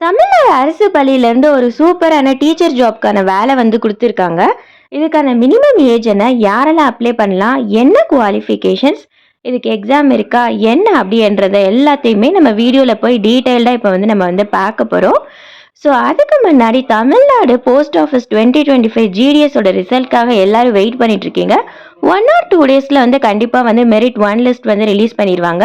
தமிழ்நாடு அரசு பள்ளியிலேருந்து ஒரு சூப்பரான டீச்சர் ஜாப்க்கான வேலை வந்து கொடுத்துருக்காங்க. இதுக்கான மினிமம் ஏஜ் என்ன யாரெல்லாம் அப்ளை பண்ணலாம் என்ன குவாலிஃபிகேஷன்ஸ் இதுக்கு எக்ஸாம் இருக்கா என்ன அப்படின்றத எல்லாத்தையுமே நம்ம வீடியோவில் போய் டீட்டெயில்டாக இப்போ வந்து நம்ம வந்து பார்க்க போகிறோம் ஸோ அதுக்கு முன்னாடி Tamil Nadu post office twenty twenty five ஜிடிஎஸோட ரிசல்ட்காக எல்லாரும் வெயிட் பண்ணிட்டு இருக்கீங்க. ஒன் ஆர் டூ டேஸில் வந்து கண்டிப்பாக வந்து மெரிட் ஒன் லிஸ்ட் வந்து ரிலீஸ் பண்ணிடுவாங்க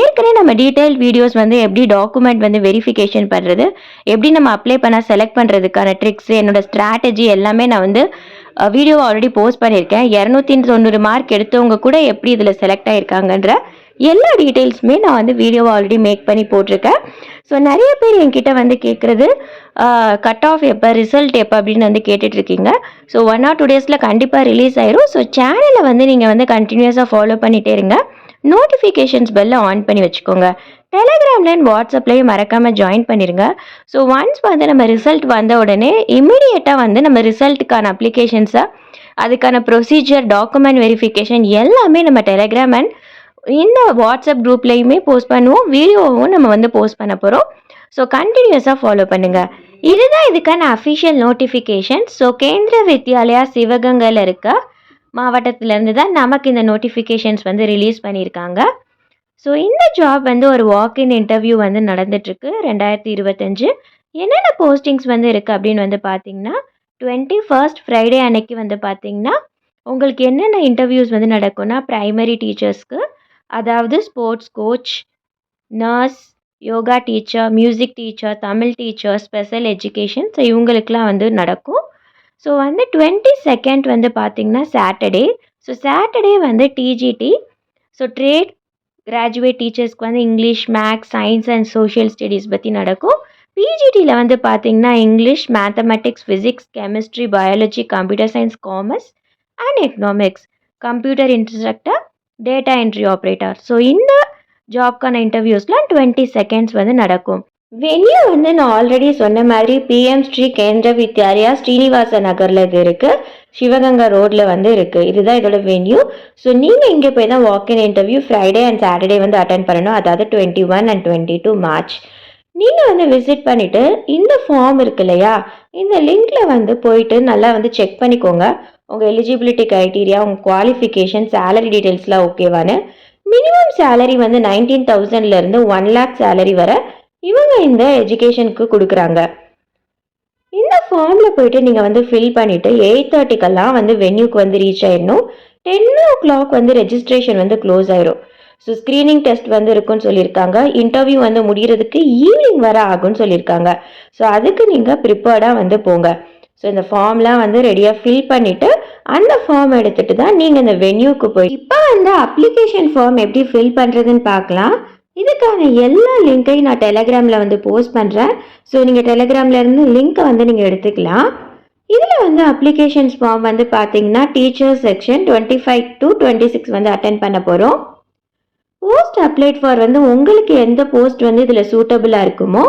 ஏற்கனவே நம்ம டீட்டெயில் வீடியோஸ் வந்து எப்படி டாக்குமெண்ட் வந்து வெரிஃபிகேஷன் பண்ணுறது எப்படி நம்ம அப்ளை பண்ண செலக்ட் பண்ணுறதுக்கான ட்ரிக்ஸ் என்னோட ஸ்ட்ராட்டஜி எல்லாமே நான் வந்து வீடியோ ஆல்ரெடி போஸ்ட் பண்ணியிருக்கேன். இரநூத்தி தொண்ணூறு மார்க் எடுத்தவங்க கூட எப்படி இதில் செலக்ட் ஆகிருக்காங்கன்ற எல்லா டீட்டெயில்ஸுமே நான் வந்து வீடியோவை ஆல்ரெடி மேக் பண்ணி போட்டிருக்கேன். ஸோ நிறைய பேர் என்கிட்ட வந்து கேட்குறது கட் ஆஃப் எப்போ ரிசல்ட் எப்போ அப்படின்னு வந்து கேட்டுட்ருக்கீங்க. ஸோ ஒன் ஆர் டூ டேஸில் கண்டிப்பாக ரிலீஸ் ஆயிரும். ஸோ சேனலை வந்து நீங்கள் வந்து கண்டினியூஸாக ஃபாலோ பண்ணிகிட்டே இருங்க. நோட்டிஃபிகேஷன்ஸ் பெல்லை ஆன் பண்ணி வச்சுக்கோங்க. டெலகிராம்ல அண்ட் வாட்ஸ்அப்லேயும் மறக்காமல் ஜாயின் பண்ணிடுங்க ஸோ ஒன்ஸ் வந்து நம்ம ரிசல்ட் வந்த உடனே இமீடியட்டாக வந்து நம்ம ரிசல்ட்டுக்கான அப்ளிகேஷன்ஸை அதுக்கான ப்ரொசீஜர் டாக்குமெண்ட் வெரிஃபிகேஷன் எல்லாமே நம்ம டெலகிராம் அண்ட் இந்த வாட்ஸ்அப் குரூப்லேயுமே போஸ்ட் பண்ணுவோம் வீடியோவும் நம்ம வந்து போஸ்ட் பண்ண போகிறோம் ஸோ கண்டினியூஸாக ஃபாலோ பண்ணுங்கள் இதுதான் இதுக்கான அஃபிஷியல் நோட்டிஃபிகேஷன் ஸோ கேந்திர வித்யாலயா சிவகங்கையில் இருக்க மாவட்டத்திலேருந்து தான் நமக்கு இந்த நோட்டிஃபிகேஷன்ஸ் வந்து ரிலீஸ் பண்ணியிருக்காங்க. ஸோ இந்த ஜாப் வந்து ஒரு வாக்இன் இன்டர்வியூ வந்து நடந்துட்டுருக்கு ரெண்டாயிரத்தி இருபத்தஞ்சு. என்னென்ன போஸ்டிங்ஸ் வந்து இருக்குது அப்படின்னு வந்து பார்த்தீங்கன்னா டுவெண்ட்டி ஃபர்ஸ்ட் ஃப்ரைடே அன்னைக்கு வந்து பார்த்தீங்கன்னா உங்களுக்கு என்னென்ன இன்டர்வியூஸ் வந்து நடக்கும்னா ப்ரைமரி டீச்சர்ஸ்க்கு அதாவது sports coach nurse yoga teacher music teacher Tamil teacher special education so இவங்களுக்குலாம் வந்து நடக்கும். ஸோ வந்து டுவெண்ட்டி செகண்ட் வந்து பார்த்திங்கன்னா சாட்டர்டே ஸோ சாட்டர்டே வந்து டிஜிடி ஸோ ட்ரேட் கிராஜுவேட் டீச்சர்ஸ்க்கு வந்து English maths science and social studies பற்றி நடக்கும். பிஜிடியில் வந்து பார்த்திங்கன்னா English mathematics physics chemistry biology computer science commerce and economics computer instructor data entry operator so இந்த ஜாப்க்கான இன்டர்வியூஸ்லாம் டுவெண்ட்டி செகண்ட்ஸ் வந்து நடக்கும். வென்யூ வந்து நான் ஆல்ரெடி சொன்ன மாதிரி பிஎம் ஸ்ரீ கேந்திர வித்யாலயா ஸ்ரீனிவாச நகரில் இது இருக்குது சிவகங்கா ரோட்டில் வந்து இருக்குது இதுதான் இதோட வென்யூ ஸோ நீங்கள் இங்கே போய் தான் walk in interview Friday and Saturday வந்து அட்டன் பண்ணணும். அதாவது twenty one and twenty two March நீங்கள் வந்து விசிட் பண்ணிவிட்டு இந்த ஃபார்ம் இருக்கு இல்லையா? இந்த லிங்கில் வந்து போயிட்டு நல்லா வந்து செக் பண்ணிக்கோங்க. உங்கள் எலிஜிபிலிட்டி க்ரைட்டீரியா உங்கள் குவாலிஃபிகேஷன் சேலரி டீட்டெயில்ஸ்லாம் ஓகேவான்னு மினிமம் சேலரி வந்து நைன்டீன் தௌசண்ட்லேருந்து ஒன் லேக் சேலரி வர இவங்க இந்த எஜுகேஷனுக்கு கொடுக்குறாங்க. இந்த ஃபார்மில் போயிட்டு நீங்கள் வந்து ஃபில் பண்ணிவிட்டு எயிட் தேர்ட்டிக்கெல்லாம் வந்து வென்யூக்கு வந்து ரீச் ஆயிடணும். டென் ஓ கிளாக் வந்து ரெஜிஸ்ட்ரேஷன் வந்து க்ளோஸ் ஆயிரும். ஸோ ஸ்க்ரீனிங் டெஸ்ட் வந்து இருக்குன்னு சொல்லியிருக்காங்க. இன்டர்வியூ வந்து முடிகிறதுக்கு ஈவினிங் வர ஆகும்னு சொல்லியிருக்காங்க. ஸோ அதுக்கு நீங்கள் ப்ரிப்பேர்டாக வந்து போங்க. ஸோ இந்த ஃபார்ம்லாம் வந்து ரெடியாக ஃபில் பண்ணிவிட்டு அந்த ஃபார்ம் எடுத்துகிட்டு தான் நீங்கள் இந்த வென்யூக்கு போய் இப்போ வந்து அப்ளிகேஷன் ஃபார்ம் எப்படி ஃபில் பண்ணுறதுன்னு பார்க்கலாம். இதுக்கான எல்லா லிங்க்கையும் நான் டெலகிராமில் வந்து போஸ்ட் பண்ணுறேன் ஸோ நீங்கள் டெலகிராம்லேருந்து லிங்க்கை வந்து நீங்கள் எடுத்துக்கலாம். இதில் வந்து அப்ளிகேஷன்ஸ் ஃபார்ம் வந்து பார்த்தீங்கன்னா teachers section twenty five to twenty six வந்து அட்டன் பண்ண போகிறோம் போஸ்ட் அப்ளைட் ஃபார் வந்து உங்களுக்கு எந்த போஸ்ட் வந்து இதில் சூட்டபுளாக இருக்குமோ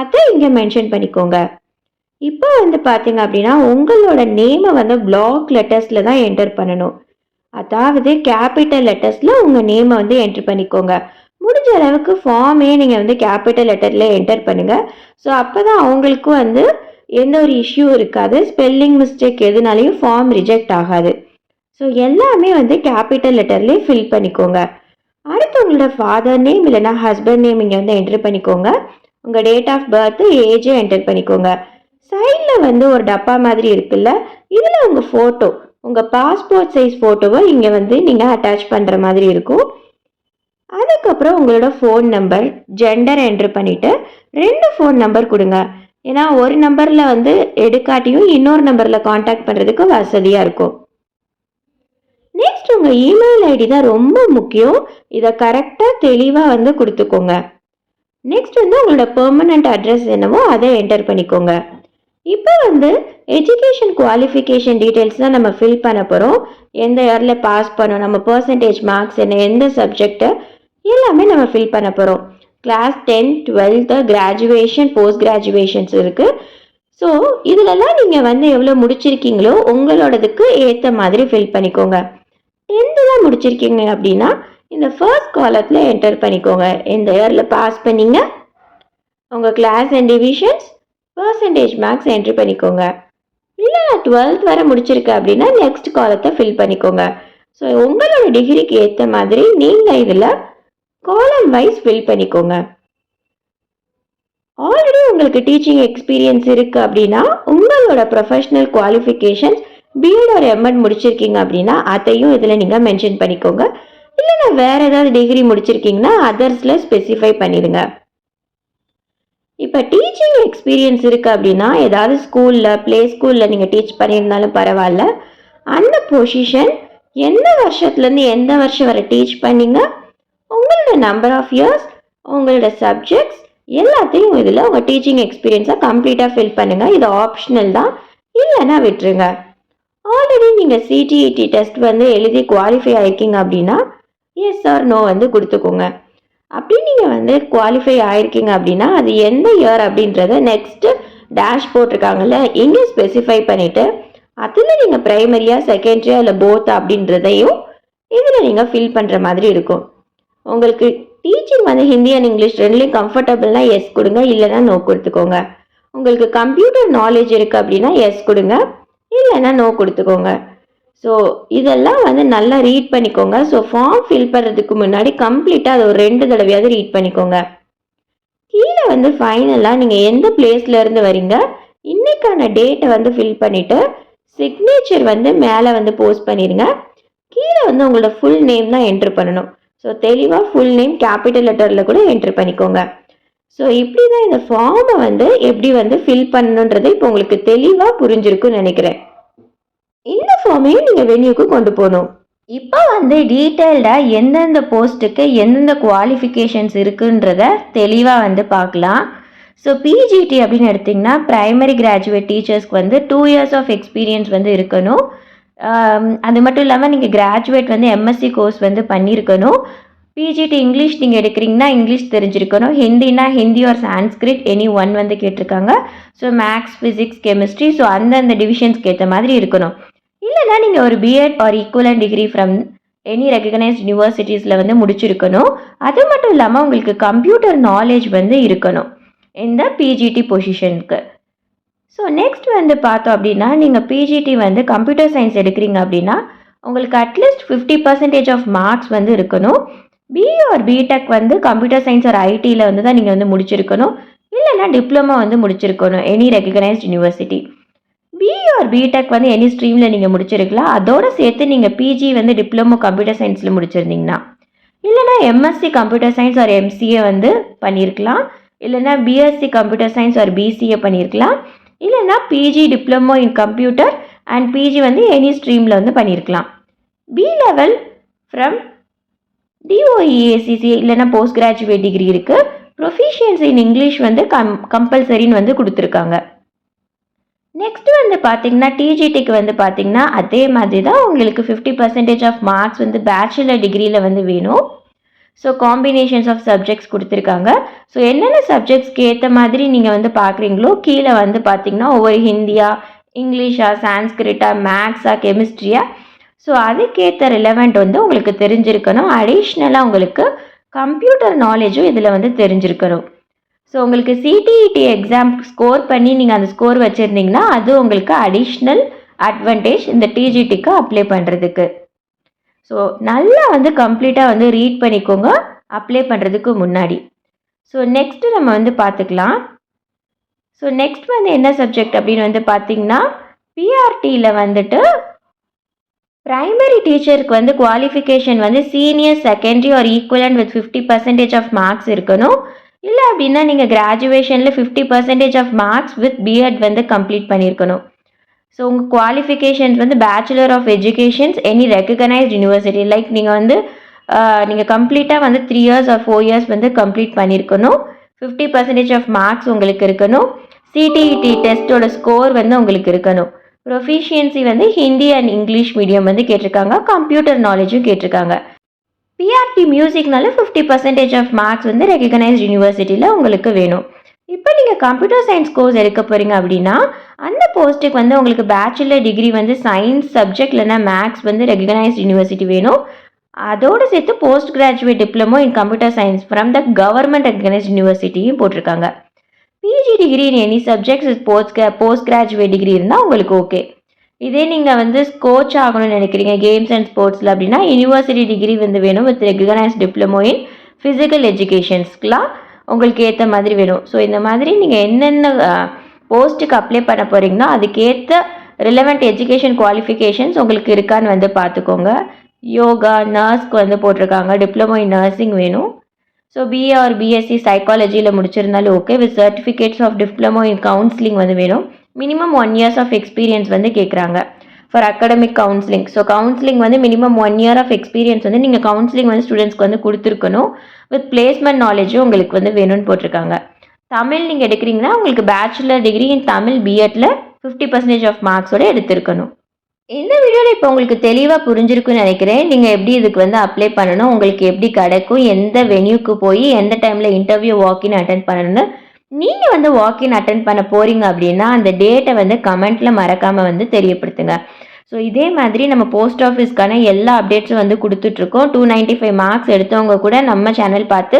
அதை இங்கே மென்ஷன் பண்ணிக்கோங்க. இப்போ வந்து பார்த்தீங்க அப்படின்னா உங்களோட நேமை வந்து பிளாக் லெட்டர்ஸில் தான் என்டர் பண்ணணும். அதாவது கேபிட்டல் லெட்டர்ஸில் உங்கள் நேமை வந்து என்டர் பண்ணிக்கோங்க. முடிஞ்ச அளவுக்கு ஃபார்மே நீங்கள் வந்து கேபிட்டல் லெட்டரில் என்டர் பண்ணுங்கள் ஸோ அப்போ தான் அவங்களுக்கும் வந்து எந்த ஒரு இஷ்யூ இருக்காது. ஸ்பெல்லிங் மிஸ்டேக் எதுனாலையும் ஃபார்ம் ரிஜெக்ட் ஆகாது. ஸோ எல்லாமே வந்து கேபிட்டல் லெட்டர்லேயே ஃபில் பண்ணிக்கோங்க. அடுத்து உங்களோட ஃபாதர் நேம் இல்லைனா ஹஸ்பண்ட் நேம் இங்கே வந்து என்டர் பண்ணிக்கோங்க. உங்கள் டேட் ஆஃப் பர்த் ஏஜை என்டர் பண்ணிக்கோங்க. சைடில் வந்து ஒரு டப்பா மாதிரி இருக்குல்ல இதில் உங்கள் ஃபோட்டோ உங்கள் பாஸ்போர்ட் சைஸ் ஃபோட்டோவை இங்கே வந்து நீங்கள் அட்டாச் பண்ணுற மாதிரி இருக்கும். அதுக்கப்புறம் உங்களோட ஃபோன் நம்பர் ஜெண்டர் என்ட்ரு பண்ணிவிட்டு ரெண்டு ஃபோன் நம்பர் கொடுங்க. ஏன்னா ஒரு நம்பரில் வந்து எடுக்காட்டியும் இன்னொரு நம்பரில் காண்டாக்ட் பண்ணுறதுக்கு வசதியாக இருக்கும். நெக்ஸ்ட் உங்கள் இமெயில் ஐடி தான் ரொம்ப முக்கியம். இதை கரெக்டாக தெளிவாக வந்து கொடுத்துக்கோங்க. நெக்ஸ்ட் வந்து உங்களோட பெர்மனண்ட் அட்ரஸ் என்னவோ அதை என்டர் பண்ணிக்கோங்க. இப்போ வந்து எஜுகேஷன் குவாலிஃபிகேஷன் டீட்டெயில்ஸ் தான் நம்ம ஃபில் பண்ண போகிறோம் எந்த இயரில் பாஸ் பண்ணோம் நம்ம பர்சன்டேஜ் மார்க்ஸ் என்ன எந்த சப்ஜெக்ட்டு எல்லாமே நம்ம ஃபில் பண்ண போகிறோம் class tenth twelfth graduation post graduations இருக்குது ஸோ இதிலெல்லாம் நீங்கள் வந்து எவ்வளோ முடிச்சிருக்கீங்களோ உங்களோடதுக்கு ஏற்ற மாதிரி ஃபில் பண்ணிக்கோங்க. டென்த்து தான் முடிச்சிருக்கீங்க அப்படின்னா இந்த ஃபர்ஸ்ட் காலத்தில் என்டர் பண்ணிக்கோங்க. எந்த இயரில் பாஸ் பண்ணீங்க உங்கள் class and divisions percentage marks entry பண்ணிக்கோங்க. இல்லை நான் டுவெல்த் வரை முடிச்சிருக்கேன் அப்படின்னா நெக்ஸ்ட் காலத்தை ஃபில் பண்ணிக்கோங்க. ஸோ உங்களோட டிகிரிக்கு ஏற்ற மாதிரி நீங்கள் இதில் காலம் வைஸ் ஃபில் பண்ணிக்கோங்க. ஆல்ரெடி உங்களுக்கு டீச்சிங் எக்ஸ்பீரியன்ஸ் இருக்குது அப்படின்னா உங்களோட ப்ரொஃபஷ்னல் குவாலிஃபிகேஷன்ஸ் பிஎட் ஒரு எம்எட் முடிச்சிருக்கீங்க அப்படின்னா அதையும் இதில் நீங்கள் மென்ஷன் பண்ணிக்கோங்க. இல்லைன்னா வேறு ஏதாவது டிகிரி முடிச்சிருக்கீங்கன்னா அதர்ஸில் ஸ்பெசிஃபை பண்ணிடுங்க. இப்போ டீச்சிங் எக்ஸ்பீரியன்ஸ் இருக்குது அப்படின்னா ஏதாவது ஸ்கூலில் ப்ளே ஸ்கூலில் நீங்கள் டீச் பண்ணியிருந்தாலும் பரவாயில்ல. அந்த பொசிஷன் எந்த வருஷத்துலேருந்து எந்த வருஷம் வரை டீச் பண்ணிங்க? உங்களோட நம்பர் ஆஃப் இயர்ஸ் உங்களோட சப்ஜெக்ட்ஸ் எல்லாத்தையும் இதில் உங்கள் டீச்சிங் எக்ஸ்பீரியன்ஸாக கம்ப்ளீட்டாக ஃபில் பண்ணுங்கள் இது ஆப்ஷனல் தான். இல்லைன்னா விட்டுருங்க. ஆல்ரெடி நீங்கள் சிடிஇடி டெஸ்ட் வந்து எழுதி குவாலிஃபை ஆகிருக்கீங்க அப்படின்னா எஸ் ஆர் நோ வந்து கொடுத்துக்கோங்க. அப்படி நீங்கள் வந்து குவாலிஃபை ஆயிருக்கீங்க அப்படின்னா அது எந்த இயர் அப்படின்றத நெக்ஸ்ட்டு டேஷ் போட்டிருக்காங்கல்ல இங்கே ஸ்பெசிஃபை பண்ணிவிட்டு அதில் நீங்கள் ப்ரைமரியாக செகண்டரியா இல்லை போத் அப்படின்றதையும் இதில் நீங்கள் ஃபில் பண்ணுற மாதிரி இருக்கும். உங்களுக்கு டீச்சிங் வந்து ஹிந்தி அண்ட் இங்கிலீஷ் ரெண்டுலேயும் கம்ஃபர்டபுள்னா எஸ் கொடுங்க இல்லைன்னா நோ கொடுத்துக்கோங்க. உங்களுக்கு கம்ப்யூட்டர் நாலேஜ் இருக்குது அப்படின்னா எஸ் கொடுங்க இல்லைன்னா நோ கொடுத்துக்கோங்க. ஸோ இதெல்லாம் வந்து நல்லா ரீட் பண்ணிக்கோங்க. ஸோ ஃபார்ம் ஃபில் பண்ணுறதுக்கு முன்னாடி கம்ப்ளீட்டாக அதை ஒரு ரெண்டு தடவையாவது ரீட் பண்ணிக்கோங்க. கீழே வந்து ஃபைனலாக நீங்கள் எந்த பிளேஸ்லேருந்து வரீங்க இன்னைக்கான டேட்டை வந்து ஃபில் பண்ணிவிட்டு சிக்னேச்சர் வந்து மேலே வந்து போஸ்ட் பண்ணிடுங்க கீழே வந்து உங்களோட ஃபுல் நேம் தான் என்ட்ரு பண்ணணும். ஸோ தெளிவாக ஃபுல் நேம் கேபிட்டல் லெட்டரில் கூட என்ட்ரு பண்ணிக்கோங்க. ஸோ இப்படி தான் இந்த ஃபார்மை வந்து எப்படி வந்து ஃபில் பண்ணணுன்றது இப்போ உங்களுக்கு தெளிவாக புரிஞ்சிருக்குன்னு நினைக்கிறேன். இந்த ஃபார்மையும் நீங்கள் வென்யூக்கு கொண்டு போகணும். இப்போ வந்து டீட்டெயில்டாக எந்தெந்த போஸ்ட்டுக்கு எந்தெந்த குவாலிஃபிகேஷன்ஸ் இருக்குன்றத தெளிவாக வந்து பார்க்கலாம். ஸோ பிஜிடி அப்படின்னு எடுத்திங்கன்னா ப்ரைமரி கிராஜுவேட் டீச்சர்ஸ்க்கு வந்து டூ இயர்ஸ் ஆஃப் எக்ஸ்பீரியன்ஸ் வந்து இருக்கணும். அது மட்டும் இல்லாமல் நீங்கள் கிராஜுவேட் வந்து எம்எஸ்சி கோர்ஸ் வந்து பண்ணியிருக்கணும். பிஜிடி இங்கிலீஷ் நீங்கள் எடுக்கிறீங்கன்னா இங்கிலீஷ் தெரிஞ்சிருக்கணும். ஹிந்தினா Hindi or Sanskrit any one வந்து கேட்டிருக்காங்க. So maths physics chemistry so அந்தந்த டிவிஷன்ஸ்க்கு ஏற்ற மாதிரி இருக்கணும். இல்லைன்னா நீங்கள் ஒரு BEd or equivalent degree from any recognised யூனிவர்சிட்டிஸில் வந்து முடிச்சிருக்கணும். அது மட்டும் இல்லாமல் உங்களுக்கு கம்ப்யூட்டர் நாலேஜ் வந்து இருக்கணும் இந்த பிஜிடி பொசிஷனுக்கு ஸோ நெக்ஸ்ட் வந்து பார்த்தோம் அப்படின்னா நீங்கள் பிஜிடி வந்து கம்ப்யூட்டர் சயின்ஸ் எடுக்கிறீங்க அப்படின்னா உங்களுக்கு at least fifty percentage of marks வந்து இருக்கணும். பிஇ ஆர் பிடெக் வந்து கம்ப்யூட்டர் சயின்ஸ் ஆர் ஐடியில் வந்து தான் நீங்கள் வந்து முடிச்சிருக்கணும். இல்லைன்னா டிப்ளமோ வந்து முடிச்சிருக்கணும் any recognised university BE or BTech வந்து எனி ஸ்ட்ரீமில் நீங்கள் முடிச்சிருக்கலாம். அதோடு சேர்த்து நீங்கள் பிஜி வந்து டிப்ளமோ கம்ப்யூட்டர் சயின்ஸில் முடிச்சிருந்தீங்கன்னா இல்லைனா MSc computer science or MCA வந்து பண்ணியிருக்கலாம் இல்லைனா BSc computer science or BCA பண்ணியிருக்கலாம் இல்லைனா PG diploma in computer and PG வந்து எனி ஸ்ட்ரீமில் வந்து பண்ணியிருக்கலாம் பி லெவல் ஃப்ரம் டிஓஇஏசிசி இல்லைனா போஸ்ட் கிராஜுவேட் டிகிரி இருக்குது ப்ரொஃபிஷியன்சி இன் இங்கிலீஷ் வந்து கம் கம்பல்சரின்னு வந்து கொடுத்துருக்காங்க. நெக்ஸ்ட் வந்து பார்த்தீங்கன்னா டிஜிடிக்கு வந்து பார்த்தீங்கன்னா அதே மாதிரி தான் உங்களுக்கு ஃபிஃப்டி பர்சன்டேஜ் ஆஃப் மார்க்ஸ் வந்து பேச்சுலர் டிகிரியில் வந்து வேணும். ஸோ காம்பினேஷன்ஸ் ஆஃப் சப்ஜெக்ட்ஸ் கொடுத்துருக்காங்க. ஸோ என்னென்ன சப்ஜெக்ட்ஸ்க்கு ஏற்ற மாதிரி நீங்கள் வந்து பார்க்குறீங்களோ கீழே வந்து பார்த்தீங்கன்னா ஒவ்வொரு ஹிந்தியா இங்கிலீஷா சான்ஸ்கிரிட்டா மேக்ஸா கெமிஸ்ட்ரியா ஸோ அதுக்கேற்ற ரிலவெண்ட் வந்து உங்களுக்கு தெரிஞ்சிருக்கணும். அடிஷ்னலாக உங்களுக்கு கம்ப்யூட்டர் நாலேஜும் இதில் வந்து தெரிஞ்சிருக்கணும். ஸோ உங்களுக்கு சிடிஇடி எக்ஸாம் ஸ்கோர் பண்ணி நீங்கள் அந்த ஸ்கோர் வச்சுருந்தீங்கன்னா அது உங்களுக்கு அடிஷ்னல் அட்வான்டேஜ் இந்த டிஜிடிக்கு அப்ளை பண்ணுறதுக்கு ஸோ நல்லா வந்து கம்ப்ளீட்டாக வந்து ரீட் பண்ணிக்கோங்க. அப்ளை பண்ணுறதுக்கு முன்னாடி. ஸோ நெக்ஸ்ட்டு நம்ம வந்து பார்த்துக்கலாம். ஸோ நெக்ஸ்ட் வந்து என்ன சப்ஜெக்ட் அப்படின்னு வந்து பார்த்தீங்கன்னா பிஆர்டியில் வந்துட்டு ப்ரைமரி டீச்சருக்கு வந்து குவாலிஃபிகேஷன் வந்து senior secondary or equivalent with fifty percentage of marks இருக்கணும். இல்லை அப்படின்னா நீங்கள் கிராஜுவேஷனில் fifty percentage of marks with BEd வந்து கம்ப்ளீட் பண்ணியிருக்கணும் ஸோ உங்கள் குவாலிஃபிகேஷன்ஸ் வந்து bachelor of educations any recognised university like நீங்கள் வந்து நீங்கள் கம்ப்ளீட்டாக வந்து three years or four years வந்து கம்ப்ளீட் பண்ணியிருக்கணும் ஃபிஃப்டி பர்சன்டேஜ் ஆஃப் மார்க்ஸ் உங்களுக்கு இருக்கணும். சிடிஇடி டெஸ்ட்டோட ஸ்கோர் வந்து உங்களுக்கு இருக்கணும். ப்ரொஃபிஷியன்சி வந்து ஹிந்தி அண்ட் இங்கிலீஷ் மீடியம் வந்து கேட்டிருக்காங்க. கம்ப்யூட்டர் நாலேஜும் கேட்டிருக்காங்க. பிஆர்டி மியூசிக்னால ஃபிஃப்டி பர்சன்டேஜ் ஆஃப் மார்க்ஸ் வந்து ரெகக்னைஸ்ட் யூனிவர்சிட்டியில் உங்களுக்கு வேணும். இப்போ நீங்கள் கம்ப்யூட்டர் சயின்ஸ் கோர்ஸ் எடுக்க போகிறீங்க அப்படின்னா அந்த போஸ்ட்டுக்கு வந்து உங்களுக்கு பேச்சுலர் டிகிரி வந்து சயின்ஸ் சப்ஜெக்ட் இல்லைனா மேக்ஸ் வந்து ரெகனைஸ்ட் யூனிவர்சிட்டி வேணும். அதோடு சேர்த்து post graduate diploma in computer science from the government recognised யூனிவர்சிட்டியும் போட்டிருக்காங்க PG degree in any subjects post post graduate degree இருந்தால் உங்களுக்கு ஓகே இதே நீங்கள் வந்து கோச் ஆகணும்னு நினைக்கிறீங்க கேம்ஸ் அண்ட் ஸ்போர்ட்ஸில் அப்படின்னா யூனிவர்சிட்டி டிகிரி வந்து வேணும் with recognise diploma in physical எஜுகேஷன்ஸ்க்குலாம் உங்களுக்கு ஏற்ற மாதிரி வேணும். ஸோ இந்த மாதிரி நீங்கள் என்னென்ன போஸ்ட்டுக்கு அப்ளை பண்ண போகிறீங்கன்னா அதுக்கேற்ற ரிலவெண்ட் எஜுகேஷன் குவாலிஃபிகேஷன்ஸ் உங்களுக்கு இருக்கான்னு வந்து பார்த்துக்கோங்க. யோகா நர்ஸ்க்கு வந்து போட்டிருக்காங்க. டிப்ளமோ இன் நர்சிங் வேணும். ஸோ பிஏ ஆர் பிஎஸ்சி சைக்காலஜியில் முடிச்சிருந்தாலும் okay with certificates of diploma in counselling வந்து வேணும். Minimum one years of experience வந்து கேட்குறாங்க for academic counselling so counselling வந்து minimum one year of experience வந்து நீங்கள் கவுன்சிலிங் வந்து ஸ்டூடெண்ட்ஸ்க்கு வந்து கொடுத்துருக்கணும். வித் பிளேஸ்மெண்ட் நாலேஜும் உங்களுக்கு வந்து வேணும்னு போட்டிருக்காங்க. தமிழ் நீங்கள் எடுக்கிறீங்கன்னா உங்களுக்கு பேச்சுலர் டிகிரி இன் தமிழ் பிஎட்டில் ஃபிஃப்டி பர்சன்டேஜ் ஆஃப் மார்க்ஸோட எடுத்திருக்கணும். இந்த வீடியோவில் இப்போ உங்களுக்கு தெளிவாக புரிஞ்சிருக்குன்னு நினைக்கிறேன். நீங்கள் எப்படி இதுக்கு வந்து அப்ளை பண்ணணும் உங்களுக்கு எப்படி கிடைக்கும் எந்த வென்யூக்கு போய் எந்த டைமில் இன்டர்வியூ வாக்கின் அட்டன் பண்ணணும்னு நீங்கள் வந்து வாக்கின் அட்டன் பண்ண போகிறீங்க அப்படின்னா அந்த டேட்டை வந்து கமெண்ட்டில் மறக்காமல் வந்து தெரியப்படுத்துங்க. ஸோ இதே மாதிரி நம்ம போஸ்ட் ஆஃபீஸ்க்கான எல்லா அப்டேட்ஸும் வந்து கொடுத்துட்ருக்கோம். டூ நைன்ட்டி ஃபைவ் மார்க்ஸ் எடுத்தவங்க கூட நம்ம சேனல் பார்த்து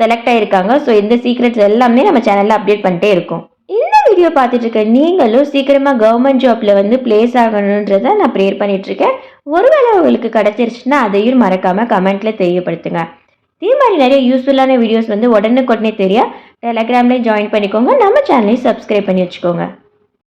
செலக்ட் ஆகிருக்காங்க ஸோ இந்த சீக்ரெட்ஸ் எல்லாமே நம்ம சேனலில் அப்டேட் பண்ணிட்டே இருக்கோம். இந்த வீடியோ பார்த்துட்டு இருக்க நீங்களும் சீக்கிரமாக கவர்மெண்ட் ஜாப்பில் வந்து பிளேஸ் ஆகணுன்றதை நான் ப்ரேயர் பண்ணிகிட்ருக்கேன் ஒருவேளை உங்களுக்கு கிடச்சிருச்சுன்னா அதையும் மறக்காமல் கமெண்ட்டில் தெரியப்படுத்துங்க. இதே மாதிரி நிறைய யூஸ்ஃபுல்லான வீடியோஸ் வந்து உடனுக்குடனே தெரிய டெலகிராம்லேயும் ஜாயின் பண்ணிக்கோங்க. நம்ம சேனலையும் சப்ஸ்கிரைப் பண்ணி வச்சுக்கோங்க.